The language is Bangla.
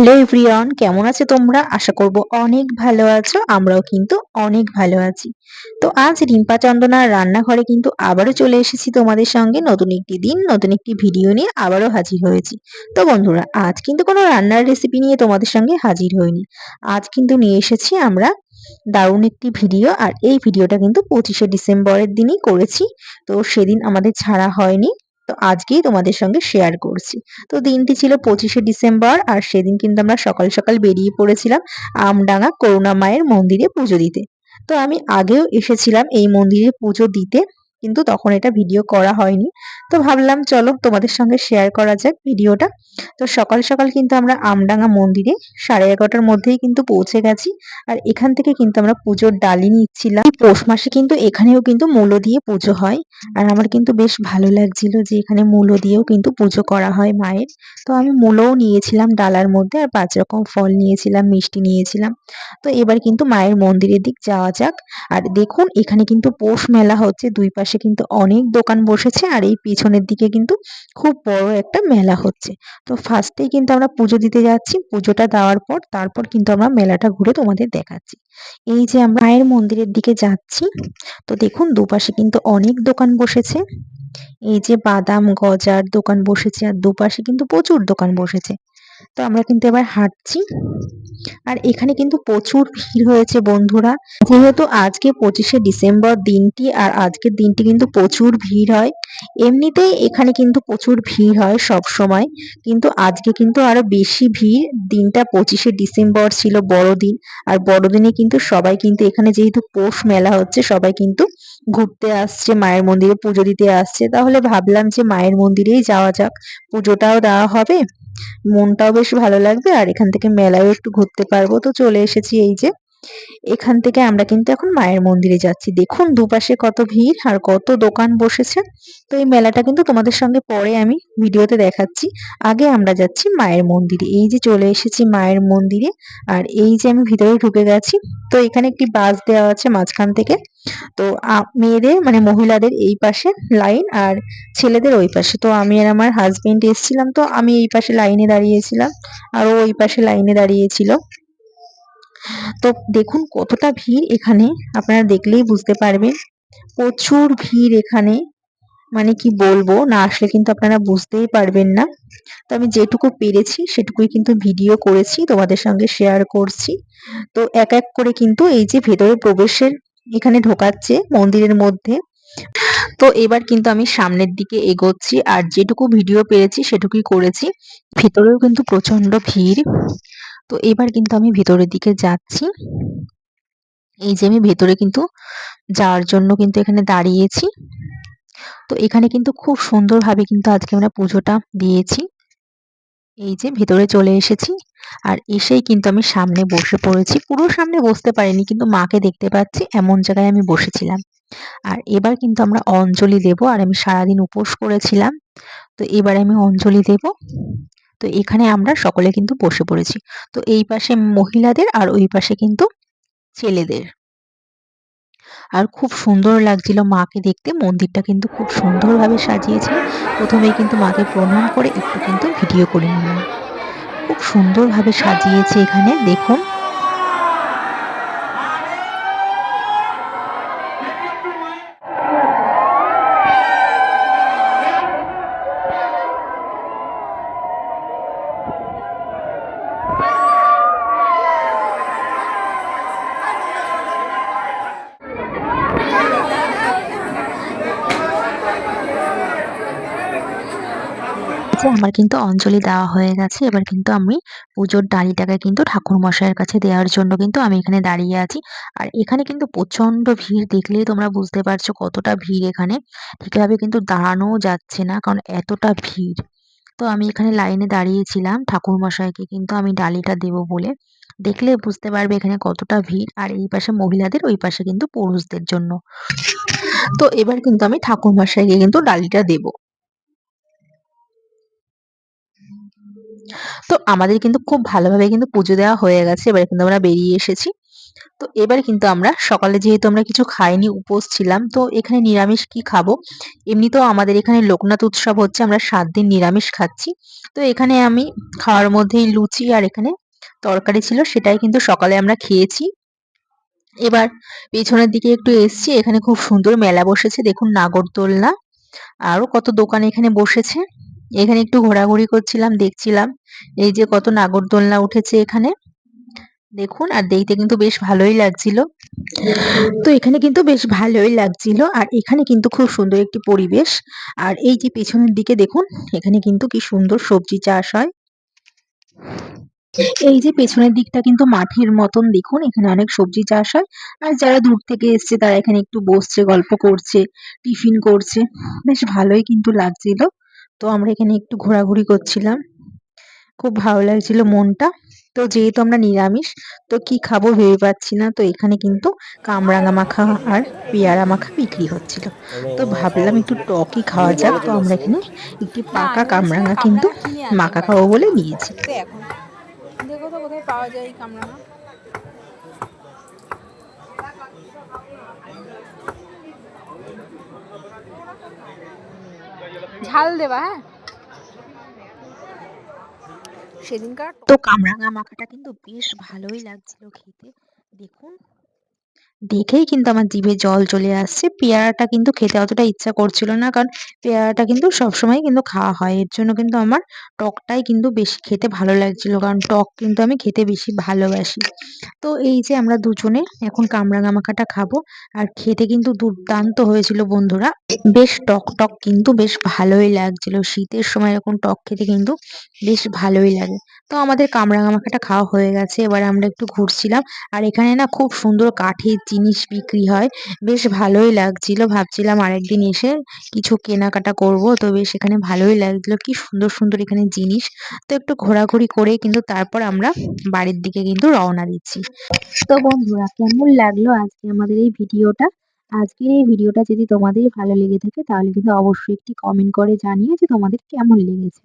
হ্যালো এভরিওয়ান, কেমন আছো তোমরা? আশা করব অনেক ভালো আছো, আমরাও কিন্তু অনেক ভালো আছি। তো আজ রিম্পা চন্দনার রান্নাঘরে কিন্তু আবারও চলে এসেছি তোমাদের সঙ্গে। নতুন একটি দিন, নতুন একটি ভিডিও নিয়ে আবারও হাজির হয়েছি। তো বন্ধুরা, আজ কিন্তু কোনো রান্নার রেসিপি নিয়ে তোমাদের সঙ্গে হাজির হইনি। আজ কিন্তু নিয়ে এসেছি আমরা দারুণ একটি ভিডিও, আর এই ভিডিওটা কিন্তু পঁচিশে ডিসেম্বরের দিনই করেছি। তো সেদিন আমাদের ছাড়া হয়নি। তো আজকেই তোমাদের সঙ্গে শেয়ার করছি। তো দিনটি ছিল পঁচিশে ডিসেম্বর আর সেদিন কিন্তু আমরা সকাল সকাল বেরিয়ে পড়েছিলাম আমডাঙ্গা করুণা মায়ের মন্দিরে পুজো দিতে। তো আমি আগেও এসেছিলাম এই মন্দিরে পুজো দিতে। কিন্তু তখন এটা ভিডিও করা হয়নি। তো ভাবলাম চলো তোমাদের সঙ্গে শেয়ার করা যাক ভিডিওটা তো সকাল সকাল কিন্তু আমরা আমডাঙ্গা মন্দিরে সাড়ে এগারোটার মধ্যেই কিন্তু পৌঁছে গেছি। আর এখান থেকে কিন্তু আমরা পুজোর ডালি নিচ্ছিলাম। পৌষ মাসে কিন্তু এখানেও কিন্তু মূলো দিয়ে পুজো হয়। আর আমার কিন্তু বেশ ভালো লাগছিল যে এখানে মূলো দিয়েও কিন্তু পুজো করা হয় মায়ের। তো আমি মূলোও নিয়েছিলাম ডালার মধ্যে আর পাঁচ রকম ফল নিয়েছিলাম, মিষ্টি নিয়েছিলাম। তো এবার কিন্তু মায়ের মন্দিরের দিক যাওয়া যাক। আর দেখুন, এখানে কিন্তু পৌষ মেলা হচ্ছে দুই পাশে কিন্তু অনেক দোকান বসেছে আর এই পিছনের দিকে কিন্তু খুব বড় একটা মেলা হচ্ছে। তো ফার্স্টেই কিন্তু আমরা পুজো দিতে যাচ্ছি। পুজোটা দেওয়ার পর তারপর কিন্তু আমরা মেলাটা ঘুরে তোমাদের দেখাচ্ছি। এই যে আমরা মায়ের মন্দিরের দিকে যাচ্ছি, তো দেখুন দুপাশে কিন্তু অনেক দোকান বসেছে। এই যে বাদাম গজার দোকান বসেছে আর দুপাশে কিন্তু প্রচুর দোকান বসেছে। তো আমরা কিন্তু এবার হাঁটছি। আর এখানে কিন্তু প্রচুর ভিড় হয়েছে বন্ধুরা। যেহেতু আজকে পঁচিশে ডিসেম্বর দিনটি, আর আজকের দিনটি কিন্তু প্রচুর ভিড় হয়। এমনিতেই এখানে কিন্তু প্রচুর ভিড় হয় সব সময়, কিন্তু আজকে কিন্তু আরও বেশি ভিড়। দিনটা পঁচিশে ডিসেম্বর ছিল বড়দিন, আর বড়দিনে কিন্তু সবাই কিন্তু এখানে যেহেতু পৌষ মেলা হচ্ছে, সবাই কিন্তু ঘুরতে আসছে, মায়ের মন্দিরে পুজো দিতে আসছে। তাহলে ভাবলাম যে মায়ের মন্দিরেই যাওয়া যাক। পুজোটাও দেওয়া হবে। মনটাও বেশ ভালো লাগবে, আর এখান থেকে মেলায়ও একটু ঘুরতে পারব। তো চলে এসেছি এই যে এখান থেকে আমরা কিন্তু এখন মায়ের মন্দিরে যাচ্ছি। দেখুন দুপাশে কত ভিড় আর কত দোকান বসেছে। তো এই মেলাটা কিন্তু তোমাদের সঙ্গে পরে আমি ভিডিওতে দেখাচ্ছি। আগে আমরা যাচ্ছি মায়ের মন্দিরে। এই যে চলে এসেছি মায়ের মন্দিরে আর এই যে আমি ভিতরে ঢুকে গেছি। তো এখানে একটি বাস দেওয়া আছে মাঝখান থেকে। তো মেয়েদের মানে মহিলাদের এই পাশে লাইন আর ছেলেদের ওই পাশে। তো আমি আর আমার হাজবেন্ড এসেছিলাম। তো আমি এই পাশে লাইনে দাঁড়িয়েছিলাম। আর ও ওই পাশে লাইনে দাঁড়িয়েছিল। তো দেখুন কতটা ভিড় এখানে, আপনারা দেখলেই বুঝতে পারবেন। প্রচুর ভিড় এখানে মানে কি বলব, না আসলে কিন্তু আপনারা বুঝতেই পারবেন না। তো আমি যেটুকু পেরেছি সেটুকুই কিন্তু ভিডিও করেছি, তোমাদের সঙ্গে শেয়ার করছি। তো এক এক করে কিন্তু এই যে ভেতরে প্রবেশের এখানে ঢোকাচ্ছে মন্দিরের মধ্যে। তো এবার কিন্তু আমি সামনের দিকে এগোচ্ছি আর যেটুকু ভিডিও পেরেছি সেটুকুই করেছি। ভেতরেও কিন্তু প্রচণ্ড ভিড়। তো এবার কিন্তু আমি ভেতরের দিকে যাচ্ছি। এই যে আমি ভেতরে কিন্তু যাওয়ার জন্য কিন্তু এখানে দাঁড়িয়েছি। তো এখানে কিন্তু খুব সুন্দরভাবে কিন্তু আজকে আমরা পুজোটা দিয়েছি। এই যে ভেতরে চলে এসেছি আর এসেই কিন্তু আমি সামনে বসে পড়েছি। পুরো সামনে বসতে পারিনি কিন্তু মাকে দেখতে পাচ্ছি, এমন জায়গায় আমি বসেছিলাম। আর এবার কিন্তু আমরা অঞ্জলি দেব আর আমি সারাদিন উপোস করেছিলাম। তো এবার আমি অঞ্জলি দেব। তো এখানে আমরা সকলে কিন্তু বসে পড়েছি। তো এই পাশে মহিলাদের আর ওই পাশে কিন্তু ছেলেদের। আর খুব সুন্দর লাগছিল মাকে দেখতে। মন্দিরটা কিন্তু খুব সুন্দরভাবে সাজিয়েছে। প্রথমে কিন্তু মাকে প্রণাম করে একটু কিন্তু ভিডিও করে নিলাম। খুব সুন্দরভাবে সাজিয়েছে এখানে। দেখুন যে আমার কিন্তু অঞ্জলি দেওয়া হয়ে গেছে। এবার কিন্তু আমি পুজোর ডালিটাকে কিন্তু ঠাকুর মশাইয়ের কাছে দেওয়ার জন্য কিন্তু আমি এখানে দাঁড়িয়ে আছি। আর এখানে কিন্তু প্রচণ্ড ভিড়, দেখলেই তোমরা বুঝতে পারছ কতটা ভিড় এখানে। ঠিকভাবে কিন্তু দাঁড়ানোও যাচ্ছে না, কারণ এতটা ভিড়। তো আমি এখানে লাইনে দাঁড়িয়েছিলাম ঠাকুর মশাইকে কিন্তু আমি ডালিটা দেব বলে। দেখলে বুঝতে পারবে এখানে কতটা ভিড়, আর এই পাশে মহিলাদের, ওই পাশে কিন্তু পুরুষদের জন্য। তো এবার কিন্তু আমি ঠাকুর মশাইকে কিন্তু ডালিটা দেবো। তো আমাদের কিন্তু খুব ভালোভাবে কিন্তু পুজো দেওয়া হয়ে গেছে। এবার কিন্তু আমরা বেরিয়ে এসেছি। তো এবার কিন্তু আমরা সকালে যেহেতু আমরা কিছু খাইনি, উপোস ছিলাম, তো এখানে নিরামিষ কি খাব? এমনিতেও আমাদের এখানে লোকনাথ উৎসব হচ্ছে, আমরা সাত দিন নিরামিষ খাচ্ছি। তো এখানে আমি খাওয়ার মধ্যেই লুচি আর এখানে তরকারি ছিল, সেটাই কিন্তু সকালে আমরা খেয়েছি। এবার পেছনের দিকে একটু এসছি, এখানে খুব সুন্দর মেলা বসেছে। দেখুন নাগরদোলনা। আরও কত দোকান এখানে বসেছে। এখানে একটু ঘোরাঘুরি করছিলাম, দেখছিলাম। এই যে কত নাগরদোলনা উঠেছে এখানে। দেখুন, আর দেখতে কিন্তু বেশ ভালোই লাগছিল। তো এখানে কিন্তু বেশ ভালোই লাগছিল, আর এখানে কিন্তু খুব সুন্দর একটি পরিবেশ। আর এই যে পেছনের দিকে দেখুন, এখানে কিন্তু কি সুন্দর সবজি চাষ হয়। এই যে পেছনের দিকটা কিন্তু মাঠের মতন, দেখুন, এখানে অনেক সবজি চাষ হয়। আর যারা দূর থেকে এসছে, তারা এখানে একটু বসছে, গল্প করছে, টিফিন করছে। বেশ ভালোই কিন্তু লাগছিল। তো আমরা এখানে একটু ঘোরাঘুরি করছিলাম। খুব ভালো লাগছিল মনটা। তো যেহেতু আমরা নিরামিষ, তো কি খাব ভেবে পাচ্ছি না। তো এখানে কিন্তু কামরাঙা মাখা আর পেয়ারা মাখা বিক্রি হচ্ছিল। তো ভাবলাম একটু টকই খাওয়া যাক। তো আমরা এখানে একটি পাকা কামরাঙা কিন্তু মাখা খাব বলে নিয়েছি। দেখো তো কোথায় পাওয়া যায় কামরাঙা। ঝাল দেবা হ্যাঁ? সেদিনকার তো কামরাঙা মাখাটা কিন্তু বেশ ভালোই লাগছিল খেতে। দেখুন দেখেই কিন্তু আমার জিভে জল চলে আসছে। পেয়ারাটা কিন্তু খেতে অতটা ইচ্ছা করছিল না, কারণ পেয়ারাটা কিন্তু সবসময় কিন্তু খাওয়া হয়। এর জন্য কিন্তু আমার টকটাই কিন্তু বেশি খেতে ভালো লাগছিল, কারণ টক কিন্তু আমি খেতে বেশি ভালোবাসি। তো এই যে আমরা দুজনে এখন কামরাঙা মাখাটা খাব, আর খেতে কিন্তু দুর্দান্ত হয়েছিল বন্ধুরা। বেশ টক টক কিন্তু বেশ ভালোই লাগছিল। শীতের সময় এরকম টক খেতে কিন্তু বেশ ভালোই লাগে। তো আমাদের কামরাঙা মাখাটা খাওয়া হয়ে গেছে, এবার আমরা একটু ঘুরছিলাম। আর এখানে না খুব সুন্দর কাঠের জিনিস বিক্রি হয়। বেশ ভালোই লাগছিল। ভাবছিলাম আরেকদিন এসে কিছু কেনাকাটা করব। তো বেশ এখানে ভালোই লাগছিল। কি সুন্দর সুন্দর এখানে জিনিস। তো একটু ঘোরাঘুরি করে কিন্তু তারপর আমরা বাড়ির দিকে কিন্তু রওনা দিচ্ছি। তো বন্ধুরা, কেমন লাগল আজকে আমাদের এই ভিডিওটা? আজকের এই ভিডিওটা যদি তোমাদের ভালো লেগে থাকে, তাহলে কিন্তু অবশ্যই একটি কমেন্ট করে জানিয়ে যে তোমাদের কেমন লেগেছে।